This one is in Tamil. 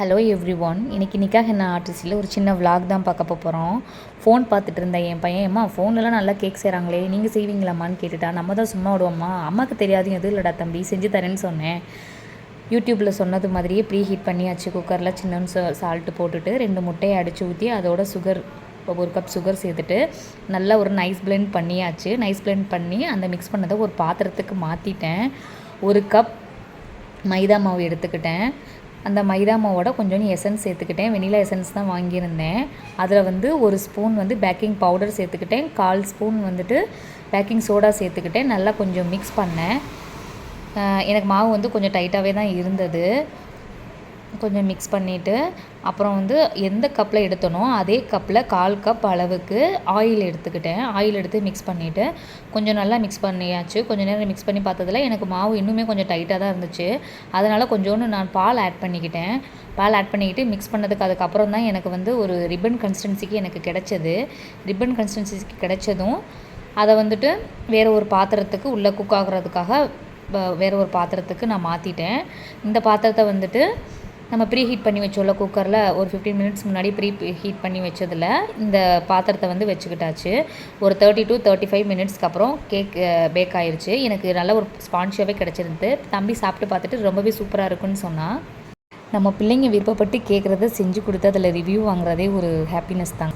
ஹலோ எவ்ரி ஒன் இன்றைக்கி நிக்காக என்ன ஆர்டிஸ்டில் ஒரு சின்ன vlog தான் பார்க்க போகிறோம் ஃபோன் பார்த்துட்டு இருந்தேன். என் பையன் அம்மா ஃபோன்லலாம் நல்லா கேக் செய்கிறாங்களே நீங்கள் செய்வீங்களாம்மான்னு கேட்டுட்டா நம்ம தான் சும்மா விடுவோம்மா. அம்மாவுக்கு தெரியாது எதுவும் இல்லைடா தம்பி செஞ்சு தரேன்னு சொன்னேன். யூடியூப்பில் சொன்னது மாதிரியே ப்ரீ ஹீட் பண்ணியாச்சு குக்கரில் சின்னன்னு சால்ட்டு போட்டுட்டு ரெண்டு முட்டையை அடித்து ஊற்றி அதோட சுகர் ஒரு கப் சுகர் சேர்த்துட்டு நல்லா ஒரு நைஸ் பிளெண்ட் பண்ணியாச்சு. நைஸ் பிளெண்ட் பண்ணி அந்த மிக்ஸ் பண்ணதை ஒரு பாத்திரத்துக்கு மாற்றிட்டேன் ஒரு கப் மைதா மாவு எடுத்துக்கிட்டேன். அந்த மைதா மாவோட கொஞ்சோண்டு எசன்ஸ் சேர்த்துக்கிட்டேன். வெனிலா எசன்ஸ் தான் வாங்கியிருந்தேன். அதில் வந்து ஒரு ஸ்பூன் வந்து பேக்கிங் பவுடர் சேர்த்துக்கிட்டேன். கால் ஸ்பூன் வந்துட்டு பேக்கிங் சோடா சேர்த்துக்கிட்டேன். நல்லா கொஞ்சம் மிக்ஸ் பண்ணேன். எனக்கு மாவு வந்து கொஞ்சம் டைட்டாகவே தான் இருந்தது. கொஞ்சம் மிக்ஸ் பண்ணிவிட்டு அப்புறம் வந்து எந்த கப்பில் எடுத்தனோ அதே கப்பில் கால் கப் அளவுக்கு ஆயில் எடுத்துக்கிட்டேன். ஆயில் எடுத்து மிக்ஸ் பண்ணிவிட்டு கொஞ்சம் நல்லா மிக்ஸ் பண்ணியாச்சு. கொஞ்சம் நேரம் மிக்ஸ் பண்ணி பார்த்ததுல எனக்கு மாவு இன்னுமே கொஞ்சம் டைட்டாக தான் இருந்துச்சு. அதனால் கொஞ்சோண்டு நான் பால் ஆட் பண்ணிக்கிட்டேன். பால் ஆட் பண்ணிக்கிட்டு மிக்ஸ் பண்ணதுக்கு அதுக்கப்புறம் தான் எனக்கு வந்து ஒரு ரிப்பன் கன்சிஸ்டன்சிக்கு எனக்கு கிடைச்சது. ரிப்பன் கன்சிஸ்டன்சிக்கு கிடைச்சதும் அதை வந்துட்டு வேறு ஒரு பாத்திரத்துக்கு உள்ளே குக் ஆகுறதுக்காக வேறு ஒரு பாத்திரத்துக்கு நான் மாற்றிட்டேன் இந்த பாத்திரத்தை வந்துட்டு நம்ம ப்ரீ ஹீட் பண்ணி வச்சோம்ல குக்கரில் ஒரு ஃபிஃப்டீன் மினிட்ஸ் முன்னாடி ப்ரீ ஹீட் பண்ணி வச்சதில் இந்த பாத்திரத்தை வந்து வச்சுக்கிட்டாச்சு. ஒரு தேர்ட்டி டு தேர்ட்டி ஃபைவ் மினிட்ஸ்க்கு அப்புறம் கேக் பேக் ஆயிடுச்சு எனக்கு நல்ல ஒரு ஸ்பான்ஷியாகவே கிடச்சிருந்து தம்பி சாப்பிட்டு பார்த்துட்டு ரொம்பவே சூப்பராக இருக்குன்னு சொன்னான் நம்ம பிள்ளைங்க விருப்பப்பட்டு கேட்குறத செஞ்சு கொடுத்து அதில் ரிவ்யூ வாங்குறதே ஒரு ஹாப்பினஸ் தான்.